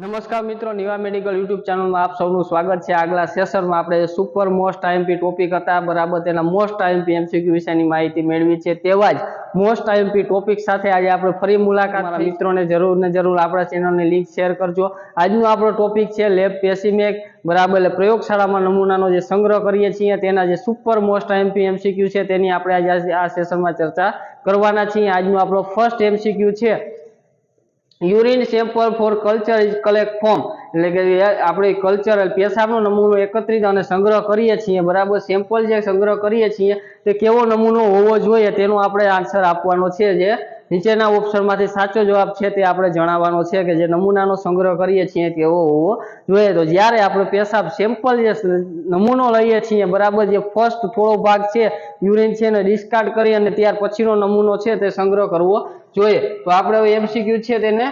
નમસ્કાર મિત્રો Niva medical YouTube ચેનલમાં આપ સૌનું સ્વાગત છે. આગલા સેશનમાં આપણે સુપર મોસ્ટ આઈએમપી ટોપિક હતા. બરાબર તેના મોસ્ટ આઈએમપી એમસીક્યુ વિશેની માહિતી મેળવી છે. તેવા જ મોસ્ટ આઈએમપી ટોપિક સાથે આજે આપણે ફરી મુલાકાત મારા મિત્રોને જરૂર ને જરૂર આપણા ચેનલની લિંક શેર કરજો. આજનો આપણો ટોપિક છે લેબ પેસીમેક બરાબર એટલે પ્રયોગશાળામાં નમૂનાનો જે સંગ્રહ કરીએ છીએ તેના જે સુપર મોસ્ટ આઈએમપી એમસીક્યુ છે તેની આપણે આજે આ સેશનમાં ચર્ચા કરવાના છીએ. આજનો આપણો ફર્સ્ટ એમસીક્યુ છે. Urine sample for culture is collect from એટલે કે આપણે કલ્ચરલ પેશાબનો નમૂનો એકત્રિત અને સંગ્રહ કરીએ છીએ. બરાબર? સેમ્પલ જે સંગ્રહ કરીએ છીએ, તે કેવો નમૂનો હોવો જોઈએ તેનો આપણે આન્સર આપવાનો છે જે નીચેના ઓપ્શનમાંથી સાચો જવાબ છે તે આપણે જણાવવાનો છે કે જે નમૂનાનો સંગ્રહ કરીએ છીએ તેવો હોવો જોઈએ. તો જ્યારે આપણે પેશાબ સેમ્પલ જે નમૂનો લઈએ છીએ, બરાબર? જે ફર્સ્ટ થોડો ભાગ છે યુરિન છે એને ડિસ્કાર્ડ કરી અને ત્યાર પછીનો નમૂનો છે તે સંગ્રહ કરવો જોઈએ. તો આપણે એમસીક્યુ છે તેને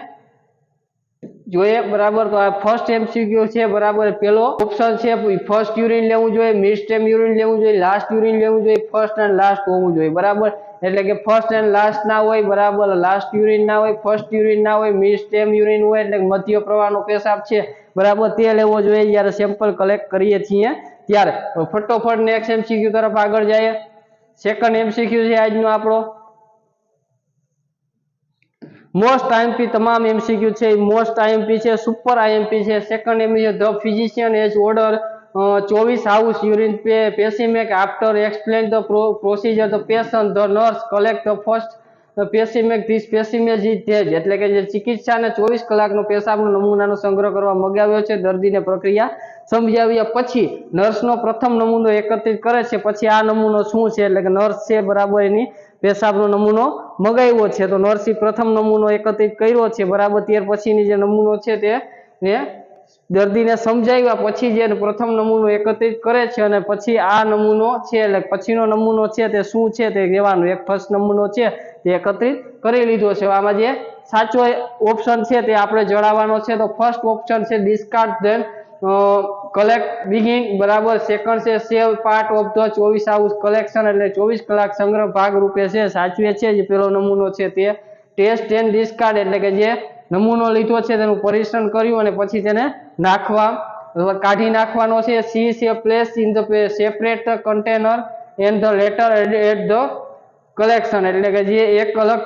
જોઈએ. બરાબર? તો આ ફર્સ્ટ એમસીક્યુ છે, બરાબર? પેલો ઓપ્શન છે ફર્સ્ટ યુરિન લેવું જોઈએ મિડ સ્ટેમ યુરિન લેવું જોઈએ લાસ્ટ યુરિન લેવું જોઈએ ફર્સ્ટ એન્ડ લાસ્ટ હોવું જોઈએ. બરાબર? એટલે કે ફર્સ્ટ એન્ડ લાસ્ટ ના હોય, બરાબર? લાસ્ટ યુરિન ના હોય ફર્સ્ટ યુરિન ના હોય મિડ સ્ટેમ યુરિન હોય, એટલે મધ્ય પ્રવાહનો પેશાબ છે. બરાબર? તે લેવો જોઈએ જ્યારે સેમ્પલ કલેક્ટ કરીએ છીએ ત્યારે. ફટોફટ નેક્સ્ટ એમસીક્યુ તરફ આગળ જઈએ. સેકન્ડ એમસીક્યુ છે આજનો આપણો. મોસ્ટ આઈએમપી તમામ એમસીક્યુ છે. મોસ્ટ આઈએમપી છે સુપર આઈએમપી છે સેકન્ડ એમ ધ ફિઝિશિયન એઝ ઓર્ડર ચોવીસ hours urine pay specimen after explain the procedure the patient the nurse collect the first specimen this specimen is ધેજ એટલે કે જે ચિકિત્સાને ચોવીસ કલાકનો પેશાબનો નમૂનાનો સંગ્રહ કરવા મગાવ્યો છે દર્દીને પ્રક્રિયા સમજાવ્યા પછી નર્સનો પ્રથમ નમૂનો એકત્રિત કરે છે. પછી આ નમૂનો શું છે? એટલે કે નર્સ છે બરાબર એની પેશાબનો નમૂનો મગાવ્યો છે. તો નરસિંહ પ્રથમ નમૂનો એકત્રિત કર્યો છે. બરાબર, ત્યાર પછીની જે નમૂનો છે તે દર્દીને સમજાવ્યા પછી જે પ્રથમ નમૂનો એકત્રિત કરે છે અને પછી આ નમૂનો છે, એટલે પછીનો નમૂનો છે તે શું છે તે કહેવાનું એક ફર્સ્ટ નમૂનો છે તે એકત્રિત કરી લીધો છે. આમાં જે સાચો ઓપ્શન છે તે આપણે જણાવવાનો છે. તો ફર્સ્ટ ઓપ્શન છે ડિસ્કાર્ડ ધેન કલેક્ટ બિગિંગ બરાબર સેકન્ડ છે સેવ પાર્ટ ઓફ ધ ચોવીસ હાઉસ કલેક્શન એટલે ચોવીસ કલાક સંગ્રહ ભાગ રૂપે છે, સાચવે છે જે પેલો નમૂનો છે તે. ટેસ્ટ એન્ડ ડિસ્કાર્ડ એટલે કે જે નમૂનો લીધો છે તેનું પરીક્ષણ કર્યું અને પછી તેને નાખવા કાઢી નાખવાનો છે. સી છે place in the separate container and the letter at the collection એટલે કે જે એક અલગ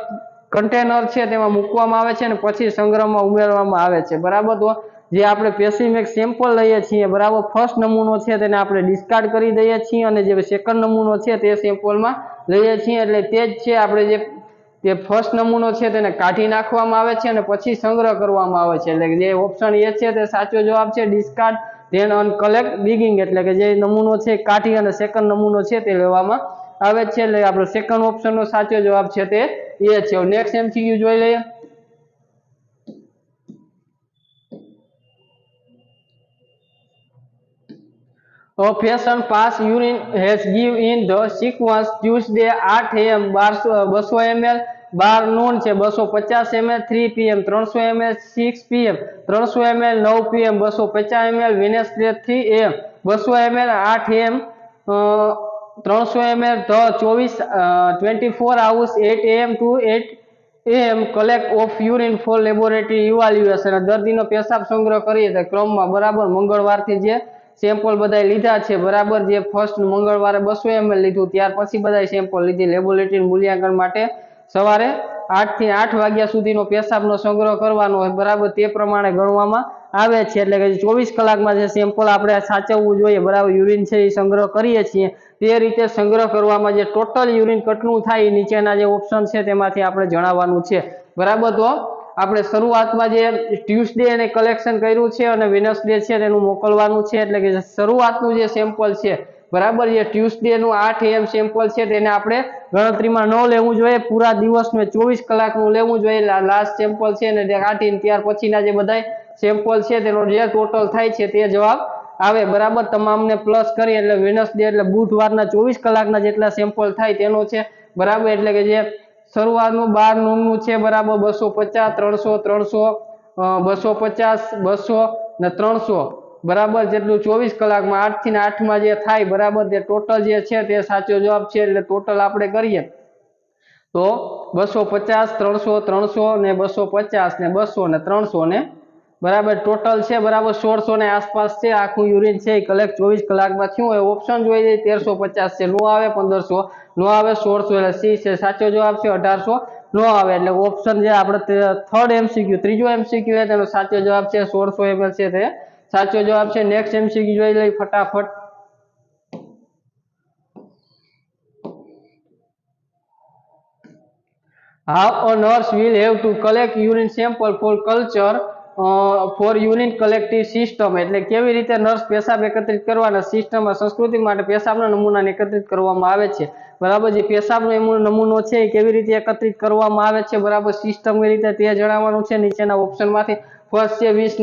કન્ટેનર છે તેમાં મૂકવામાં આવે છે અને પછી સંગ્રહમાં ઉમેરવામાં આવે છે. બરાબર તો જે આપણે પેસીમેક સેમ્પલ લઈએ છીએ, બરાબર? ફર્સ્ટ નમૂનો છે તેને આપણે ડિસ્કાર્ડ કરી દઈએ છીએ અને જે સેકન્ડ નમૂનો છે તે સેમ્પલમાં લઈએ છીએ. એટલે તે જ છે આપણે જે, તે ફર્સ્ટ નમૂનો છે તેને કાઢી નાખવામાં આવે છે અને પછી સંગ્રહ કરવામાં આવે છે. એટલે જે ઓપ્શન એ છે તે સાચો જવાબ છે discard then and collect beginning એટલે કે જે નમૂનો છે કાઢી અને સેકન્ડ નમૂનો છે તે લેવામાં આવે છે. એટલે આપણો સેકન્ડ ઓપ્શનનો સાચો જવાબ છે તે એ છે. નેક્સ્ટ એમસીક્યુ જોઈ લઈએ. A fashion pass urine has give in the sequence Tuesday 8 am 200 ml બાર નોન છે, બસો પચાસ ml થ્રી pm ત્રણસો ml સિક્સ pm ત્રણસો ml નવ pm બસો પચાસ ml વેનેસડે થ્રી am બસો ml આઠ am ત્રણસો ml ધ ચોવીસ twenty four hours, eight am to eight am collect of urine for laboratory evaluation દર્દીનો પેશાબ સંગ્રહ કરીએ તો ક્રમમાં બરાબર મંગળવારથી જે સેમ્પલ બધા લીધા છે, બરાબર? જે ફર્સ્ટ મંગળવારે બસો એમએલ લીધું, ત્યાર પછી બધા સેમ્પલ લીધી. લેબોરેટરી મૂલ્યાંકન માટે સવારે આઠથી આઠ વાગ્યા સુધીનો પેશાબનો સંગ્રહ કરવાનો હોય, બરાબર? તે પ્રમાણે ગણવામાં આવે છે. એટલે કે ચોવીસ કલાકમાં જે સેમ્પલ આપણે સાચવવું જોઈએ, બરાબર? યુરિન છે એ સંગ્રહ કરીએ છીએ. તે રીતે સંગ્રહ કરવામાં જે ટોટલ યુરિન કેટલું થાય નીચેના જે ઓપ્શન છે તેમાંથી આપણે જણાવવાનું છે. બરાબર તો? આપણે શરૂઆતમાં જે ટ્યુઝડે એને કલેક્શન કર્યું છે અને વેનસડે છે એનું મોકલવાનું છે, એટલે કે શરૂઆતનું જે સેમ્પલ છે, બરાબર જે ટ્યુસડેનું આઠ એમ સેમ્પલ છે તેને આપણે ગણતરીમાં ન લેવું જોઈએ, પૂરા દિવસનું ચોવીસ કલાકનું લેવું જોઈએ લાસ્ટ સેમ્પલ છે ને કાઢીને ત્યાર પછીના જે બધા સેમ્પલ છે તેનો જે ટોટલ થાય છે તે જવાબ આવે, બરાબર? તમામને પ્લસ કરી, એટલે વેનસડે એટલે બુધવારના ચોવીસ કલાકના જેટલા સેમ્પલ થાય તેનો છે, બરાબર? એટલે કે જે શરૂઆતનું બાર નોમનું છે બરાબર બસો પચાસ, ત્રણસો ત્રણસો બસો પચાસ, બસો ને ત્રણસો. બરાબર જેટલું ચોવીસ કલાકમાં આઠથી ને આઠમાં જે થાય બરાબર તે ટોટલ જે છે તે સાચો જવાબ છે એટલે ટોટલ આપણે કરીએ. તો બસો પચાસ, ત્રણસો ત્રણસો ને બસો પચાસ ને બસો ને ત્રણસો ને બરાબર ટોટલ છે, બરાબર, સોળસો ને આસપાસ છે. આખું યુરિન છે, એ કલેક્ટ ચોવીસ કલાકમાં થયું. હોય ઓપ્શન જોઈ લઈએ, તેરસો પચાસ છે. નો આવે, પંદરસો. નો આવે, સોળસો. એટલે સી છે. સાચો જવાબ છે, અઢારસો. નો આવે, એટલે ઓપ્શન જે આપણે થર્ડ એમસીક્યુ ત્રીજો એમસીક્યુ છે, તેનો સાચો જવાબ છે, સોળસો એમએલ છે તે. સાચો જવાબ છે નેક્સ્ટ એમસીક્યુ જોઈ લઈએ, ફટાફટ. How a nurse will have to collect urine sample for culture? Uh, unit collective system એટલે કેવી રીતે નર્સ પેશાબ એકત્રિત કરવાના સિસ્ટમમાં સંસ્કૃતિ માટે પેશાબના નમૂનાને એકત્રિત કરવામાં આવે છે. બરાબર જે પેશાબનો નમૂનો છે એ કેવી રીતે એકત્રિત કરવામાં આવે છે? બરાબર સિસ્ટમ કઈ રીતે તે જણાવવાનું છે. નીચેના ઓપ્શનમાંથી ફર્સ્ટ છે વીસ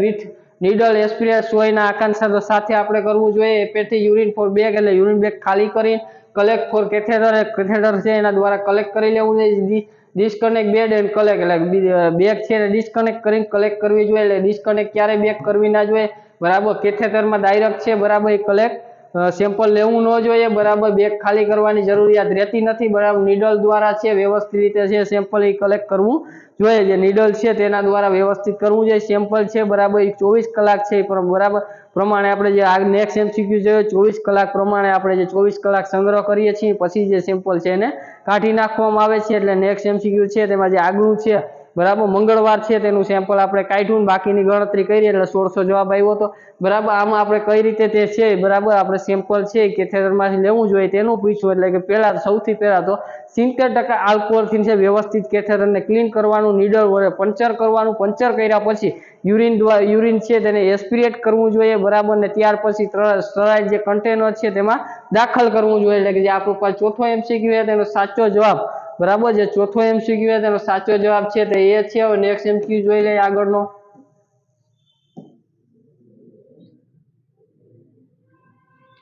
વિથ નીડલ એસ્પિરિયસ સોયના આકાંક્ષા સાથે આપણે કરવું જોઈએ. એપેથી યુરિન ફોર બેગ એટલે યુરિન બેગ ખાલી કરી કલેક્ટ ફોર કેથેડર કેથેડર છે એના દ્વારા કલેક્ટ કરી લેવું જોઈએ. ડિસ્કનેક્ટ બેડ એન્ડ કલેક્ટ એટલે બેગ છે એને ડિસ્કનેક્ટ કરીને કલેક્ટ કરવી જોઈએ, એટલે ડિસ્કનેક્ટ ક્યારે બેગ કરવી ના જોઈએ, બરાબર? કેથેટરમાં ડાયરેક્ટ છે, બરાબર, એ કલેક્ટ સેમ્પલ લેવું ન જોઈએ, બરાબર? બેગ ખાલી કરવાની જરૂરિયાત રહેતી નથી, બરાબર? નીડલ દ્વારા છે, વ્યવસ્થિત રીતે છે સેમ્પલ એ કલેક્ટ કરવું જોઈએ. જે નીડલ છે, તેના દ્વારા વ્યવસ્થિત કરવું જોઈએ. સેમ્પલ છે, બરાબર, એ ચોવીસ કલાક છે બરાબર. પ્રમાણે આપણે જે આ નેક્સ્ટ એમસીક્યુ છે ચોવીસ કલાક પ્રમાણે આપણે જે ચોવીસ કલાક સંગ્રહ કરીએ છીએ, પછી જે સેમ્પલ છે એને કાઢી નાખવામાં આવે છે. એટલે નેક્સ્ટ એમસીક્યુ છે, તેમાં જે આગળનું છે બરાબર? મંગળવાર છે તેનું સેમ્પલ આપણે કાઢ્યું બાકીની ગણતરી કરી એટલે સોળસો જવાબ આવ્યો હતો બરાબર? આમાં આપણે કઈ રીતે તે છે બરાબર? આપણે સેમ્પલ છે કેથેટરમાંથી લેવું જોઈએ તેનું પૂછ્યું એટલે કે પહેલાં સૌથી પહેલાં તો સિત્તેર ટકા આલ્કોહોલથી છે વ્યવસ્થિત કેથેટરને ક્લીન કરવાનું નીડર વડે પંચર કરવાનું. પંચર કર્યા પછી યુરિન દ્વારા યુરિન છે તેને એસ્પિરેટ કરવું જોઈએ બરાબર? ને ત્યાર પછી સ્ટરાઇલ જે કન્ટેનર છે તેમાં દાખલ કરવું જોઈએ એટલે કે જે આપણું પાસે ચોથો એમસીક્યુ છે તેનો સાચો જવાબ બરાબર જે ચોથો એમસીક્યુ છે, તેનો સાચો જવાબ છે તે એ છે. હવે નેક્સ્ટ એમસીક્યુ જોઈ લઈએ આગળનો.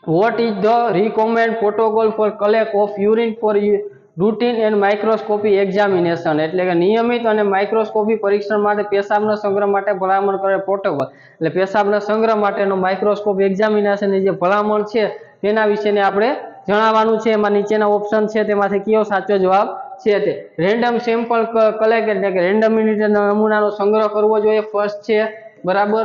What is the recommend protocol for collect of urine for routine and microscopy examination એટલે કે નિયમિત અને માઇક્રોસ્કોપી પરીક્ષણ માટે પેશાબના સંગ્રહ માટે ભલામણ કરે પ્રોટોકોલ એટલે પેશાબના સંગ્રહ માટેનો માઇક્રોસ્કોપ એક્ઝામિનેશનની જે ભલામણ છે, તેના વિશેને આપણે જણાવવાનું છે, એમાં નીચેના ઓપ્શન છે, તેમાંથી કયો સાચો જવાબ છે તે. રેન્ડમ સેમ્પલ કલેક્ટ એટલે કે રેન્ડમ નમૂનાનો સંગ્રહ કરવો જોઈએ. ફર્સ્ટ છે, બરાબર?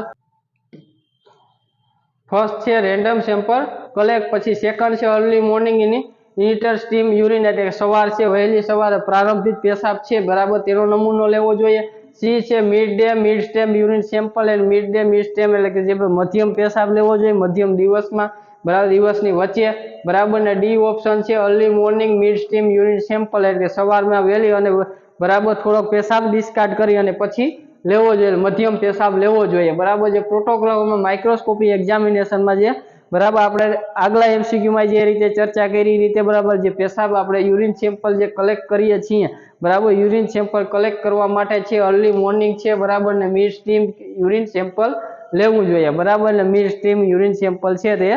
ફર્સ્ટ છે રેન્ડમ સેમ્પલ કલેક્ટ પછી સેકન્ડ છે અર્લી મોર્નિંગ ઇની ઇન્ટર સ્ટીમ યુરિન એટલે સવાર છે, વહેલી સવારે પ્રારંભિક પેશાબ છે, બરાબર? તેનો નમૂનો લેવો જોઈએ. સી છે midday midstream urine sample and midday midstream એટલે કે જે મધ્યમ પેશાબ લેવો જોઈએ, મધ્યમ દિવસમાં. બરાબર દિવસની વચ્ચે બરાબર ને ડી ઓપ્શન છે early morning midstream urine sample એટલે સવારમાં વહેલી અને બરાબર થોડોક પેશાબ ડિસ્કાર્ડ કરી અને પછી લેવો જોઈએ, મધ્યમ પેશાબ લેવો જોઈએ. બરાબર જે પ્રોટોકોલમાં માઇક્રોસ્કોપી એક્ઝામિનેશનમાં જે બરાબર આપણે આગલા એમસીક્યુમાં જે રીતે ચર્ચા કરી રીતે બરાબર જે પેશાબ આપણે યુરિન સેમ્પલ જે કલેક્ટ કરીએ છીએ, બરાબર યુરિન સેમ્પલ કલેક્ટ કરવા માટે છે અર્લી મોર્નિંગ છે, બરાબર ને મિડ સ્ટીમ યુરિન સેમ્પલ લેવું જોઈએ. બરાબર ને મિડ સ્ટીમ યુરિન સેમ્પલ છે તે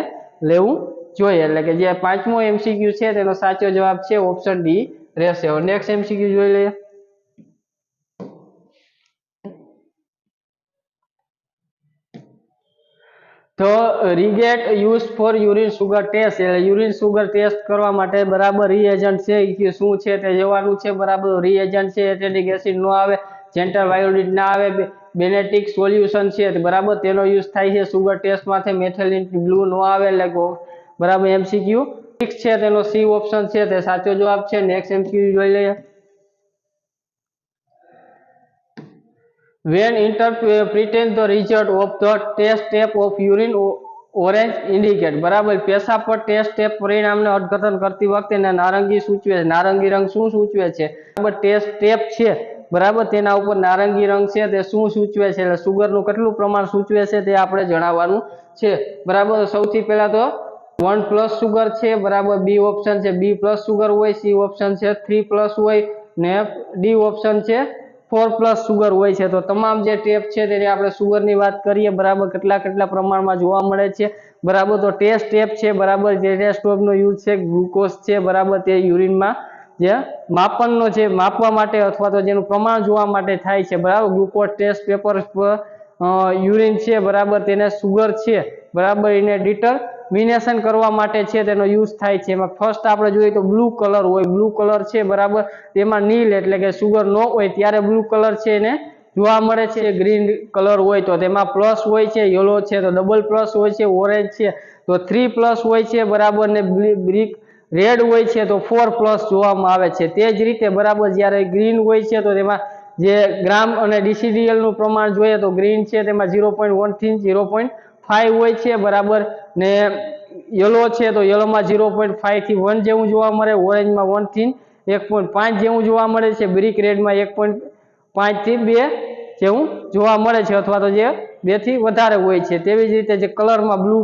લેવું જોઈએ. એટલે કે જે પાંચમો એમસીક્યુ છે, તેનો સાચો જવાબ છે ઓપ્શન ડી રહેશે. નેક્સ્ટ એમસીક્યુ જોઈ લઈએ. તો reagent use for urine sugar test એટલે યુરિન સુગર ટેસ્ટ કરવા માટે બરાબર રીએજન્ટ છે કે શું છે તે જોવાનું છે બરાબર. રીએજન્ટ છે એટેટિક એસિડ ન આવે જેન્ટર વાયોડિટ ના આવે બેનેટિક સોલ્યુશન છે બરાબર તેનો યુઝ થાય છે. સુગર ટેસ્ટમાંથી મેથેલિન બ્લુ નો આવે એટલે બરાબર એમસીક્યુ? સિક્સ છે, તેનો સી ઓપ્શન છે તે સાચો જવાબ છે. નેક્સ્ટ એમસીક્યુ જોઈ લઈએ. when interpreting the result of the test step of urine orange indicate. બરાબર, પેશાબ પર ટેસ્ટ સ્ટેપ પરિણામને અર્થઘટન કરતી વખતે નારંગી સૂચવે નારંગી રંગ શું સૂચવે છે? બરાબર, ટેસ્ટ સ્ટેપ છે. બરાબર? તેના ઉપર નારંગી રંગ છે, તે શું સૂચવે છે? એટલે સુગરનું કેટલું પ્રમાણ સૂચવે છે તે આપણે જણાવવાનું છે. બરાબર? સૌથી પહેલાં તો વન પ્લસ સુગર છે, બરાબર? બી ઓપ્શન છે. બી પ્લસ સુગર હોય, સી ઓપ્શન છે. થ્રી પ્લસ હોય, ને ડી ઓપ્શન છે. ફોર પ્લસ સુગર હોય છે. તો તમામ જે ટેપ છે તેની આપણે સુગરની વાત કરીએ. બરાબર? કેટલા કેટલા પ્રમાણમાં જોવા મળે છે? બરાબર? તો ટેસ્ટ ટેપ છે, બરાબર? જે ટેસ્ટોપનો યુઝ છે, ગ્લુકોઝ છે, બરાબર? તે યુરિનમાં જે માપનનો છે, માપવા માટે અથવા તો જેનું પ્રમાણ જોવા માટે થાય છે, બરાબર? ગ્લુકોઝ ટેસ્ટ પેપર યુરિન છે, બરાબર? તેને સુગર છે, બરાબર? એને ડિટરમિનેશન કરવા માટે છે, તેનો યુઝ થાય છે. એમાં ફર્સ્ટ આપણે જોઈએ તો બ્લુ કલર હોય. બ્લુ કલર છે, બરાબર? તેમાં નીલ એટલે કે સુગર ન હોય, ત્યારે બ્લુ કલર છે એને જોવા મળે છે. ગ્રીન કલર હોય તો તેમાં પ્લસ હોય છે, યલો છે તો ડબલ પ્લસ હોય છે, ઓરેન્જ છે તો થ્રી પ્લસ હોય છે, બરાબર? ને બ્રિક રેડ હોય છે તો ફોર પ્લસ જોવામાં આવે છે. તે જ રીતે બરાબર જ્યારે ગ્રીન હોય છે તો તેમાં જે ગ્રામ અને ડીસીડીએલનું પ્રમાણ જોઈએ તો ગ્રીન છે તેમાં ઝીરો પોઈન્ટ વનથી ઝીરો પોઈન્ટ ફાઈવ હોય છે બરાબર. ને યલો છે તો યલોમાં ઝીરો પોઈન્ટ ફાઇવથી વન જેવું જોવા મળે. ઓરેન્જમાં વનથી એક પોઈન્ટ પાંચ જેવું જોવા મળે છે. બ્રિક રેડમાં એક પોઈન્ટ પાંચથી બે જેવું જોવા મળે છે અથવા તો જે બેથી વધારે હોય છે. તેવી જ રીતે જે કલરમાં બ્લુ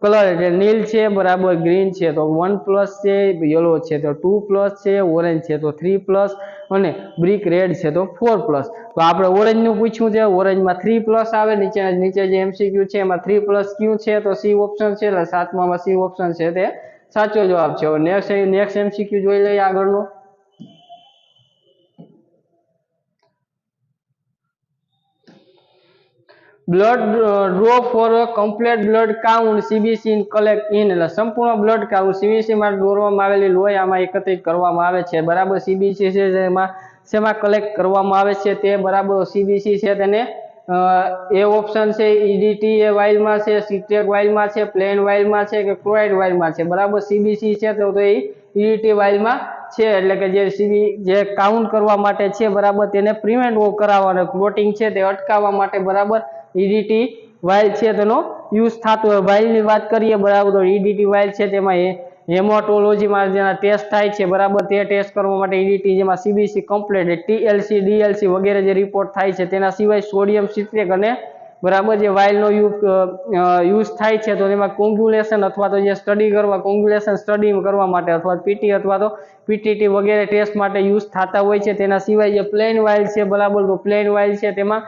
કલર એટલે નીલ છે, બરાબર ગ્રીન છે, તો વન પ્લસ છે, યલો છે, તો ટુ પ્લસ છે, ઓરેન્જ છે, તો થ્રી પ્લસ અને બ્રિક રેડ છે, તો ફોર પ્લસ. તો આપણે ઓરેન્જનું પૂછ્યું છે, ઓરેન્જમાં થ્રી પ્લસ આવે, નીચે નીચે જે એમસીક્યુ છે, એમાં થ્રી પ્લસ ક્યુ છે, તો સી ઓપ્શન છે, એટલે સાતમામાં સી ઓપ્શન છે, તે સાચો જવાબ છે. હવે નેક્સ્ટ નેક્સ્ટ એમસીક્યુ જોઈ લઈએ આગળનો. Blood draw for complete blood count CBC in collect in એટલે સંપૂર્ણ બ્લડ કાઉન્ટ સીબીસી માં દોરવામાં આવેલી લોહી આમાં એકત્રિત કરવામાં આવે છે. બરાબર સીબીસી છે જેમાં, શેમાં કલેક્ટ કરવામાં આવે છે તે બરાબર સીબીસી છે તેને એ ઓપ્શન છે ઈડીટી એ વાઇલમાં છે સિટેક વાઇલમાં છે પ્લેન વાઇલમાં છે કે ક્લોરાઇડ વાઇલમાં છે. બરાબર સીબીસી છે તો એ ઈડીટી વાઇલમાં છે, એટલે કે જે સીબી જે કાઉન્ટ કરવા માટે છે બરાબર, તેને પ્રિવેન્ટ કરાવવાનો. ક્લોટિંગ છે તે અટકાવવા માટે બરાબર ઈડીટી વાઇલ છે તેનો યુઝ થતો હોય. વાઇલની વાત કરીએ બરાબર, તો ઈડીટી વાઇલ છે તેમાં એ હેમોટોલોજીમાં જેના ટેસ્ટ થાય છે બરાબર, તે ટેસ્ટ કરવા માટે ઈડીટી જેમાં સીબીસી કમ્પ્લેટ ટીએલસી ડીએલસી વગેરે જે રિપોર્ટ થાય છે, તેના સિવાય સોડિયમ સિત્રેક અને બરાબર જે વાઇલનો યુઝ થાય છે, તો તેમાં કોંગ્યુલેશન અથવા તો જે સ્ટડી કરવા કોંગ્યુલેશન સ્ટડી કરવા માટે અથવા પીટી અથવા તો પીટીટી વગેરે ટેસ્ટ માટે યુઝ થતા હોય છે. તેના સિવાય જે પ્લેન વાઇલ છે, બરાબર? તો પ્લેન વાઇલ છે, તેમાં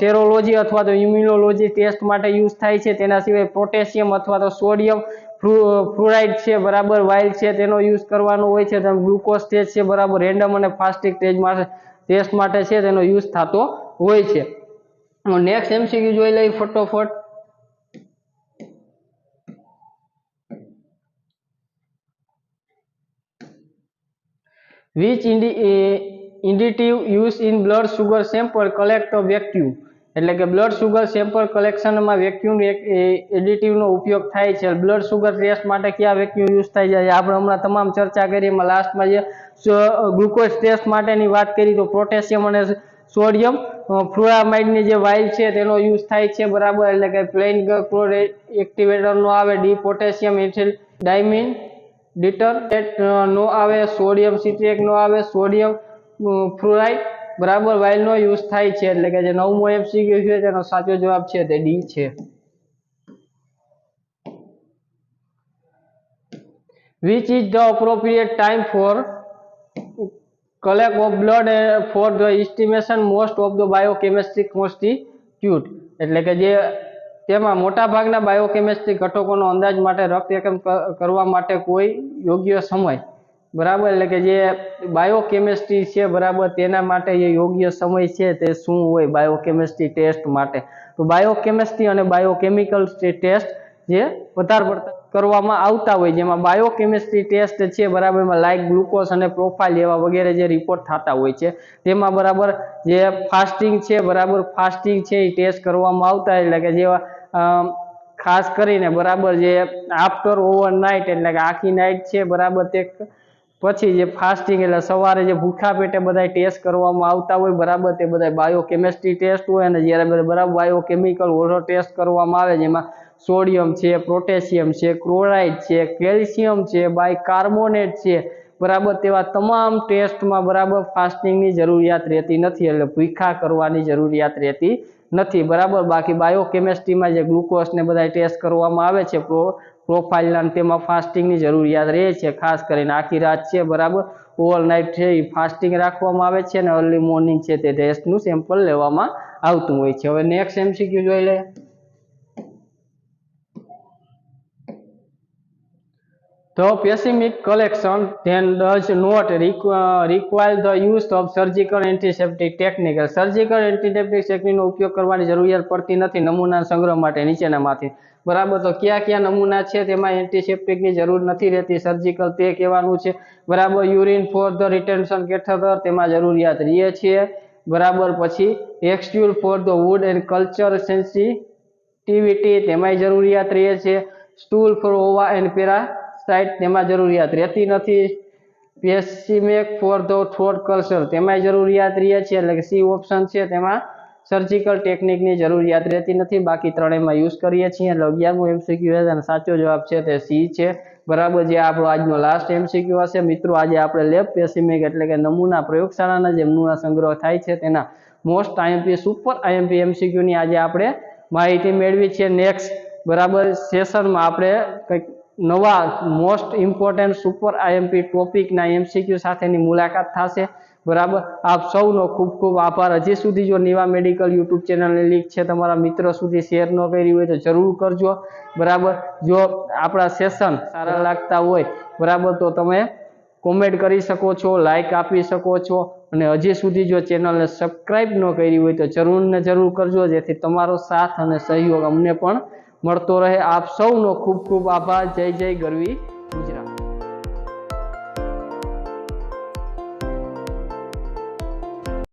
સેરોલોજી અથવા તો ઇમ્યુનોલોજી ટેસ્ટ માટે યુઝ થાય છે. તેના સિવાય પોટેશિયમ અથવા તો સોડિયમ ફ્લુરાઇડ છે, બરાબર? વાઇલ છે, તેનો યુઝ કરવાનો હોય છે. તેમ ગ્લુકોઝ ટેસ્ટ છે, બરાબર? રેન્ડમ અને ફાસ્ટિક ટેસ્ટ માટે ટેસ્ટ માટે છે, તેનો યુઝ થતો હોય છે. નેક્સ્ટ એમસીક્યુ જોઈ લઈ ફટોફટ. Which additive use in blood sugar sample collect vacuum એટલે કે બ્લડ સુગર સેમ્પલ કલેક્શનમાં વેક્યુમ એડિટિવનો ઉપયોગ થાય છે. બ્લડ સુગર ટેસ્ટ માટે કયા વેક્યુમ યુઝ થાય છે? આપણે હમણાં તમામ ચર્ચા કરી, એમાં લાસ્ટમાં જે ગ્લુકોઝ ટેસ્ટ માટેની વાત કરી, તો પોટેશિયમ અને સોડિયમ ફ્લુરામાઇડની જે વાઇલ છે તેનો યુઝ થાય છે બરાબર, એટલે કે પ્લેન એક્ટિવેટર એક્ટિવેટરનો આવે, ડી પોટેશિયમ એથિલ ડાયમિન, ડિટરજેન્ટ નો આવે, સોડિયમ સિટ્રેટ નો આવે, સોડિયમ ફ્લોરાઇડ, બરાબર વાઇલ નો યુઝ થાય છે, એટલે કે જે નવમો એમસીક્યુ છે તેનો સાચો જવાબ છે તે ડી છે. Which is the appropriate time for collect of blood uh, for the estimation most of the biochemistry constitute. એટલે કે જે તેમાં મોટા ભાગના બાયોકેમિસ્ટ્રી ઘટકોનો અંદાજ માટે રક્ત એકમ કરવા માટે કોઈ યોગ્ય સમય. બરાબર? એટલે કે જે બાયોકેમિસ્ટ્રી છે બરાબર તેના માટે જે યોગ્ય સમય છે તે શું હોય? બાયોકેમિસ્ટ્રી ટેસ્ટ માટે. તો બાયોકેમિસ્ટ્રી અને બાયોકેમિકલ ટેસ્ટ જે વધારે પડતા કરવામાં આવતા હોય, જેમાં બાયોકેમિસ્ટ્રી ટેસ્ટ છે, બરાબર, એમાં લાઇક ગ્લુકોઝ અને પ્રોફાઇલ એવા વગેરે જે રિપોર્ટ થતા હોય છે. તેમાં બરાબર જે ફાસ્ટિંગ છે, બરાબર ફાસ્ટિંગ છે, એ ટેસ્ટ કરવામાં આવતા એટલે કે જેવા ખાસ કરીને બરાબર જે આફ્ટર ઓવર નાઇટ એટલે કે આખી નાઇટ છે, બરાબર તે પછી જે ફાસ્ટિંગ એટલે સવારે જે ભૂખા પેટે બધા ટેસ્ટ કરવામાં આવતા હોય, બરાબર તે બધા બાયોકેમિસ્ટ્રી ટેસ્ટ હોય, અને જ્યારે બરાબર બાયોકેમિકલ ઓલો ટેસ્ટ કરવામાં આવે, જેમાં સોડિયમ છે, પોટેશિયમ છે, ક્લોરાઇડ છે, કેલ્શિયમ છે બાયકાર્બોનેટ છે. બરાબર તેવા તમામ ટેસ્ટમાં બરાબર ફાસ્ટિંગની જરૂરિયાત રહેતી નથી એટલે ભૂખા કરવાની જરૂરિયાત રહેતી નથી. બરાબર? બાકી બાયોકેમિસ્ટ્રીમાં જે ગ્લુકોઝ ને બધા ટેસ્ટ કરવામાં આવે છે, પ્રો પ્રોફાઇલના તેમાં ફાસ્ટિંગની જરૂરિયાત રહે છે, ખાસ કરીને આખી રાત છે, બરાબર? ઓવરનાઇટ છે એ ફાસ્ટિંગ રાખવામાં આવે છે અને અર્લી મોર્નિંગ છે તે ટેસ્ટનું સેમ્પલ લેવામાં આવતું હોય છે. હવે નેક્સ્ટ એમસીક્યુ જોઈ લે. The pessimic collection then does not require, require the use of surgical antiseptic technique. Surgical antiseptic નો ઉપયોગ કરવાની જરૂરિયાત પડતી નથી નમૂના સંગ્રહ માટે નીચેનામાંથી. બરાબર તો કયા કયા નમૂના છે તેમાં એન્ટિસેપ્ટિકની જરૂર નથી રહેતી સર્જિકલ તે કહેવાનું છે. બરાબર urine for the retention catheter તેમાં જરૂરિયાત રહે છે બરાબર પછી એક્સટ્યુલ for the wood and culture sensitivity તેમાંય જરૂરિયાત રહે છે stool for ova and parasite તેમાં જરૂરિયાત રહેતી નથી. પેસિમેક ફોર ધ થોટ કલ્ચર તેમાંય જરૂરિયાત રહે છે, એટલે કે સી ઓપ્શન છે, તેમાં સર્જિકલ ટેકનિકની જરૂરિયાત રહેતી નથી. બાકી ત્રણેયમાં યુઝ કરીએ છીએ. એટલે અગિયારમું એમસીક્યુ છે અને સાચો જવાબ છે તે સી છે. બરાબર જે આપણો આજનો લાસ્ટ એમસીક્યુ હશે. મિત્રો, આજે આપણે લેબ પેસિમેક એટલે કે નમૂના પ્રયોગશાળાના જે નમૂના સંગ્રહ થાય છે, તેના મોસ્ટ આઈએમપી સુપર આઈએમપી એમસીક્યુની આજે આપણે માહિતી મેળવી છે. નેક્સ્ટ બરાબર સેશનમાં આપણે કંઈક નવા મોસ્ટ ઇમ્પોર્ટન્ટ સુપર આઈએમપી ટોપિકના એમસીક્યુ સાથેની મુલાકાત થશે. બરાબર? આપ સૌનો ખૂબ ખૂબ આભાર. હજી સુધી જો નિવા મેડિકલ યુટ્યુબ ચેનલની લિંક છે તમારા મિત્રો સુધી શેર ન કરી હોય તો જરૂર કરજો. બરાબર? જો આપણા સેશન સારા લાગતા હોય, બરાબર, તો તમે કોમેન્ટ કરી શકો છો લાઇક આપી શકો છો અને હજી સુધી જો ચેનલને સબસ્ક્રાઈબ ન કરી હોય તો જરૂર ને જરૂર કરજો, જેથી તમારો સાથ અને સહયોગ અમને પણ મળતો રહે. આપ સૌનો ખૂબ ખૂબ આભાર. જય જય ગરવી ગુજરાત.